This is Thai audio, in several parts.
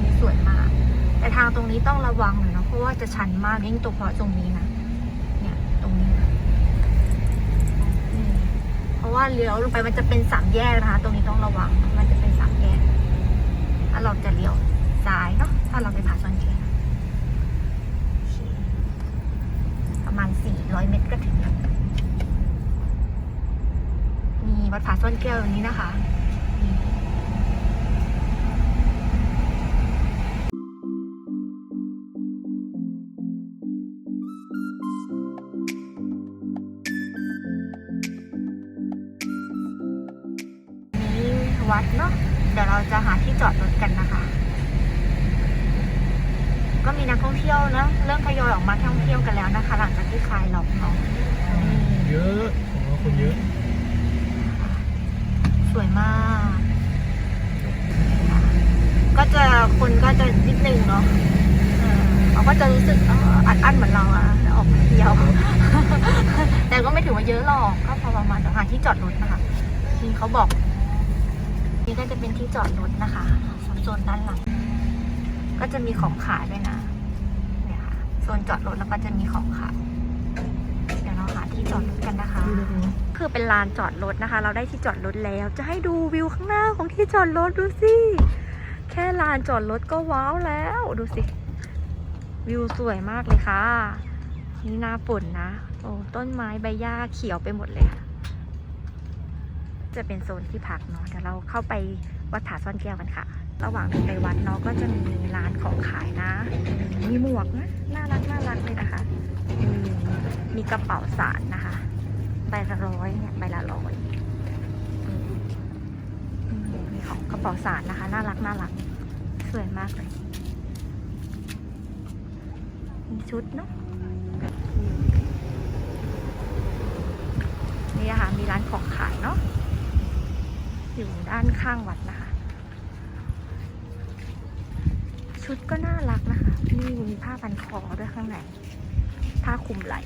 ด้านนี้สวยมาก แต่ทางตรงนี้ต้องระวังหน่อยเนาะเพราะว่าจะชันมากยิ่งตัวเพราะตรงนี้นะเนี่ยตรงนี้นะเพราะว่าเลี้ยวลงไปมันจะเป็นสามแยกนะคะ ตรงนี้ต้องระวังมันจะเป็นสามแยกถ้าเราจะเลี้ยวซ้ายเนาะถ้าเราไปผาซอนแก้วโอเคประมาณสี่ร้อยเมตรก็ถึงแล้วมีวัดผาซ่อนแก้วตรงนี้นะคะ ยอยออกมาท่องเที่ยวกันแล้วนะคะ หลังจากที่คลายล็อกเนาะนี่เยอะของเราคนเยอะ สวยมาก ก็จะคนก็จะนิดนึงเนาะเออเขาก็จะรู้สึกเอ่ออัดอั้นเหมือนเราอะออกมาเที่ยว แต่ก็ไม่ถือว่าเยอะหรอก ก็พอประมาณเดี๋ยวหาที่จอดรถนะคะที่เขาบอก นี่ก็จะเป็นที่จอดรถนะคะโซนด้านหลังก็จะมีของขายด้วยนะเนี่ยค่ะโซนจอดรถแล้วก็จะมีของขายเดี๋ยวเราหาที่จอดรถกันนะคะ คือเป็นลานจอดรถนะคะ เราได้ที่จอดรถแล้ว จะให้ดูวิวข้างหน้าของที่จอดรถดูสิแค่ลานจอดรถก็ว้าวแล้วดูสิ วิวสวยมากเลยค่ะ นี่หน้าฝนนะ โอ้ต้นไม้ใบหญ้าเขียวไปหมดเลยค่ะ จะเป็นโซนที่พักเนาะเดี๋ยวเราเข้าไปวัดผาซ่อนแก้วกันค่ะ ระหว่างที่ไปวัดเนาะก็จะมีร้านของขายนะ มีหมวกนะน่ารักน่ารักเลยนะคะอืมมีกระเป๋าสารนะคะ ใบละร้อยเนี่ยใบละร้อยมีของกระเป๋าสารนะคะ น่ารักน่ารักสวยมากเลย มีชุดเนาะนี่อะค่ะมีร้านของขายเนาะอยู่ด้านข้างวัดนะคะ ชุดก็น่ารักนะคะ นี่มีผ้าพันคอด้วยข้างใน ผ้าคลุมไหล่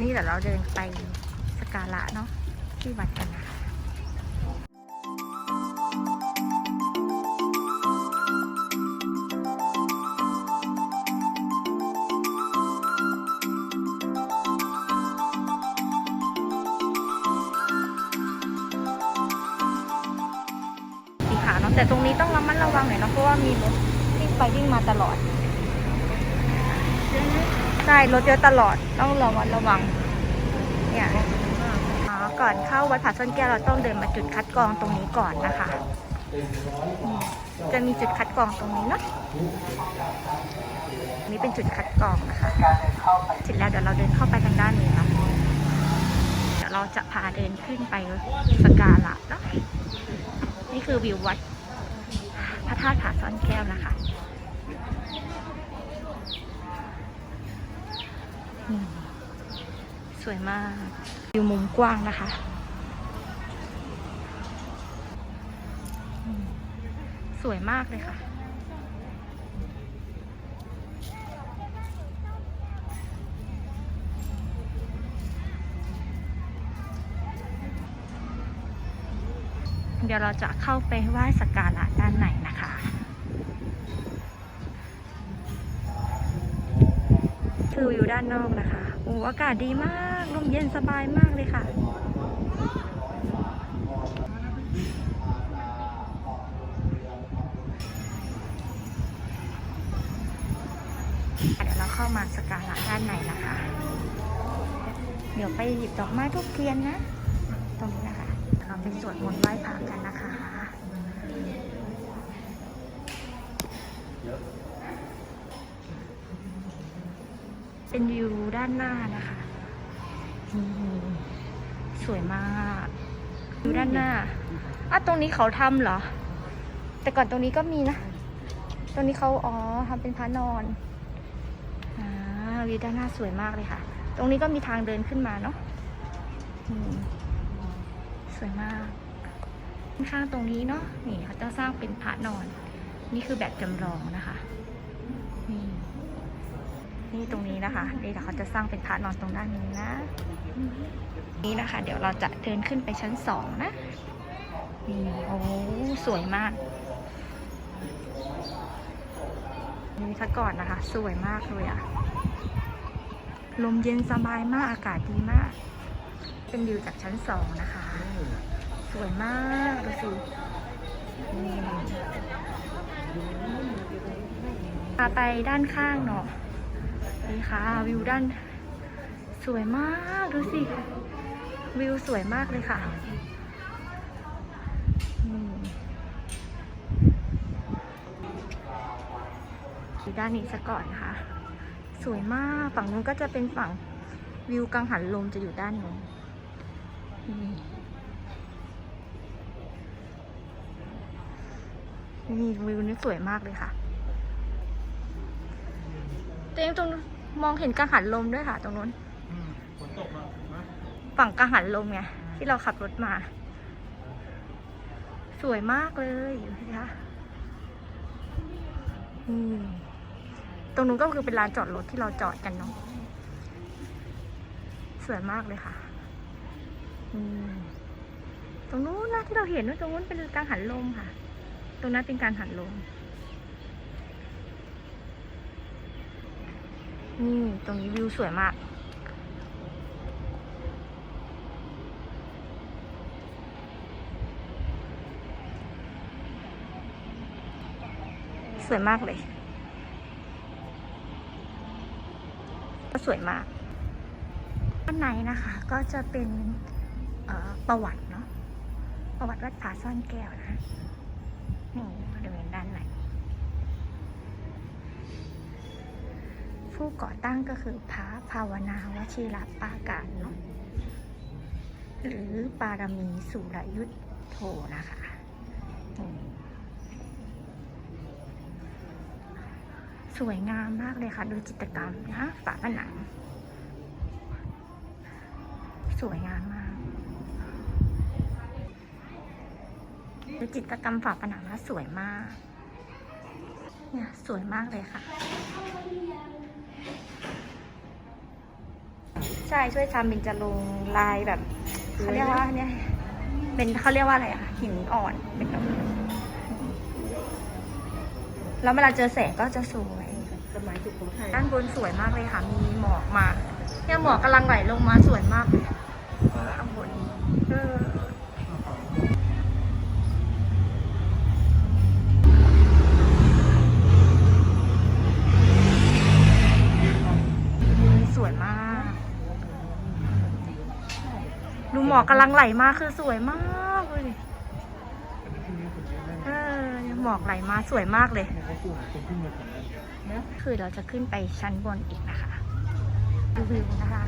นี่เดี๋ยวเราเดินไปสการะเนาะที่วัดกันนะ แต่ตรงนี้ต้องระมัดระวังหน่อยนะเพราะว่ามีรถวิ่งไปวิ่งมาตลอดใช่รถเยอะตลอดต้องระวัดระวังเนี่ยอ๋อก่อนเข้าวัดผาซ่อนแก้วเราต้องเดินมาจุดคัดกรองตรงนี้ก่อนนะคะ จะมีจุดคัดกรองตรงนี้เนาะนนี้เป็นจุดคัดกรองนะคะเสร็จแล้วเดี๋ยวเราเดินเข้าไปทางด้านนี้เนาะเดี๋ยวเราจะพาเดินขึ้นไปสการะเนาะนี่คือวิววัด ธาตุผาซ่อนแก้วนะคะสวยมากวิวมุมกว้างนะคะ สวยมากเลยค่ะเดี๋ยวเราจะเข้าไปไหว้สักการะด้านในนะ คือวิวด้านนอกนะคะ โอ้อากาศดีมากลมเย็นสบายมากเลยค่ะเดี๋ยวเราเข้ามาสกการะด้านในนะคะ เดี๋ยวไปหยิบดอกไม้ทุกเทียนนะ ตรงนี้นะคะเราไปสวดมนต์ไหว้พระกันนะคะ เป็นวิวด้านหน้านะคะ สวยมากวิวด้านหน้าอะตรงนี้เขาทำเหรอ แต่ก่อนตรงนี้ก็มีนะ ตรงนี้เขาอ๋อทำเป็นพระนอนอ่าวิวด้านหน้าสวยมากเลยค่ะ ตรงนี้ก็มีทางเดินขึ้นมาเนาะสวยมาก ข้างๆตรงนี้เนาะนี่เขาจะสร้างเป็นพระนอน นี่คือแบบจำลองนะคะ นี่ตรงนี้นะคะนี่เดี๋ยวเขาจะสร้างเป็นพระนอนตรงด้านนี้นะ นี่นะคะ เดี๋ยวเราจะเดินขึ้นไปชั้นสองนะนี่โอ้สวยมากนี่ถ้าก่อนนะคะ สวยมากเลยอะลมเย็นสบายมากอากาศดีมาก เป็นวิวจากชั้นสองนะคะ สวยมากดูสินี่พาไปด้านข้างเนาะ นี่ค่ะวิวด้านสวยมากดูสิ วิวสวยมากเลยค่ะนี่ที่ด้านนี้ซะก่อนนะคะ สวยมากฝั่งนู้นก็จะเป็นฝั่งวิวกังหันลมจะอยู่ด้านนู้นนี่วิวนี้สวยมากเลยค่ะตัวเองตรง มองเห็นกังหันลมด้วยค่ะ ตรงนู้นอืมฝนตกมานะฝั่งกังหันลมไงที่เราขับรถมา สวยมากเลยดูสิคะอืมตรงนู้นก็คือเป็นลานจอดรถที่เราจอดกันเนาะสวยมากเลยค่ะอืมตรงนู้นนะที่เราเห็นว่าตรงนู้นเป็นกังหันลมค่ะ ตรงนั้นเป็นการหันลม นี่ตรงนี้วิวสวยมาก สวยมากเลยก็สวยมากด้านในนะคะก็จะเป็นประวัติเนาะประวัติวัดผาซ่อนแก้วนะนี่ ผู้ก่อตั้งก็คือพระภาวนาวชิรปาการเนาะหรือปารมีสุรยุทธโธนะคะสวยงามมากเลยค่ะ ดูจิตรกรรมนะฝาผนัง สวยงามมากดูจิตรกรรมฝาผนังนะสวยมากเนี่ยสวยมากเลยค่ะ ใช่ช่วยทำเป็นจะลงลายแบบเขาเรียกว่าเนี่ยเป็นเขาเรียกว่าอะไรอะหินอ่อนเป็นแบบแล้วเวลาเจอแสงก็จะสวยสมัยสุโขทัยด้านบนสวยมากเลยค่ะ มีหมอกมา เนี่ยหมอกกำลังไหลลงมาสวยมากเลยข้างบนเออ อกกำลังไหลมาคือสวยมากเลยพรุ่งนี้ฝนเยอะแน่เออหมอกไหลมาสวยมากเลยเพราะว่าฝุ่นคนขึ้นมาถึงนะคือเราจะขึ้นไปชั้นบนอีกนะคะดูวิวนะคะ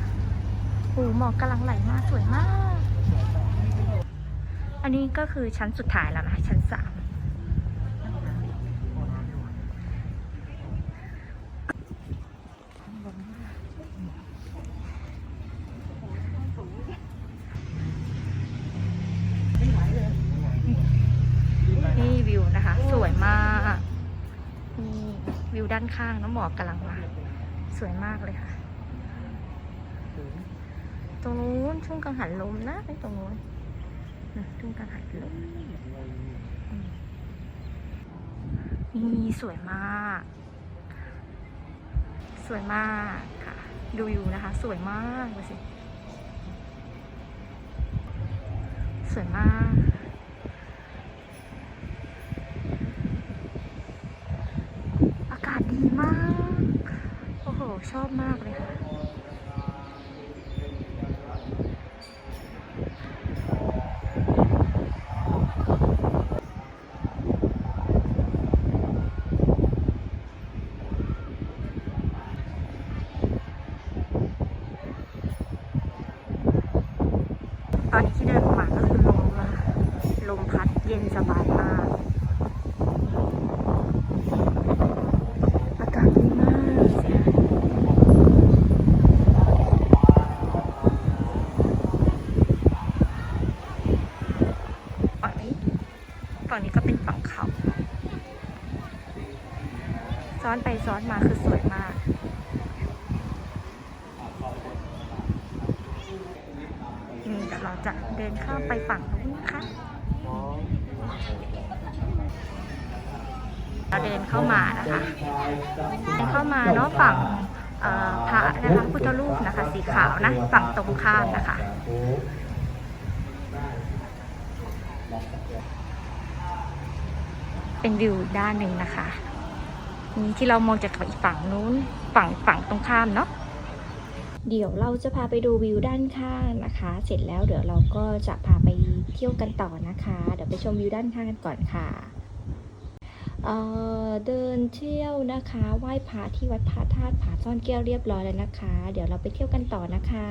โอ้หมอกกำลังไหลมาสวยมาก อันนี้ก็คือชั้นสุดท้ายแล้วนะชั้นสาม พอน้ำอยู่ ไม่ไหวเลย นี่วิวนะคะ สวยมากนี่วิวด้าน ข้างน้ำหมอกกำลังมาสวยมากเลยค่ะ ตรงนู้นช่วงกังหันลมนะไอ้ตรงนู้นช่วงกังหันลมนี่สวยมาก สวยมากค่ะ ดูวิวนะคะ สวยมากดูสิ สวยมาก อากาศ ดีมาก โอ้โห ชอบมากเลยค่ะ ตอนนี้ที่เดินออกมาก็คือลมอะลมพัดเย็นสบายมาก อากาศดีมากเสียปล่อย ฝั่งนี้ก็เป็นฝั่งเขา ซ้อนมาคือสวยมาก นี่เดี๋ยวเราจะเดินข้ามไปฝั่งนู้นนะคะ เราเดินเข้ามานะคะ เดินเข้ามาเนาะฝั่งพระนะคะพุทธรูปนะคะ สีขาวนะฝั่งตรงข้ามนะคะเป็นวิวด้านหนึ่งนะคะ นี่ที่เรามองจากอีกฝั่งนู้นฝั่งฝั่งตรงข้ามเนาะเดี๋ยวเราจะพาไปดูวิวด้านข้างนะคะ เสร็จแล้วเดี๋ยวเราก็จะพาไปเที่ยวกันต่อนะคะ เดี๋ยวไปชมวิวด้านข้างกันก่อนค่ะเเดินเที่ยวนะคะไหว้พระที่วัดพระธาตุผาซ่อนแก้วเรียบร้อยแล้วนะคะ เดี๋ยวเราไปเที่ยวกันต่อนะคะ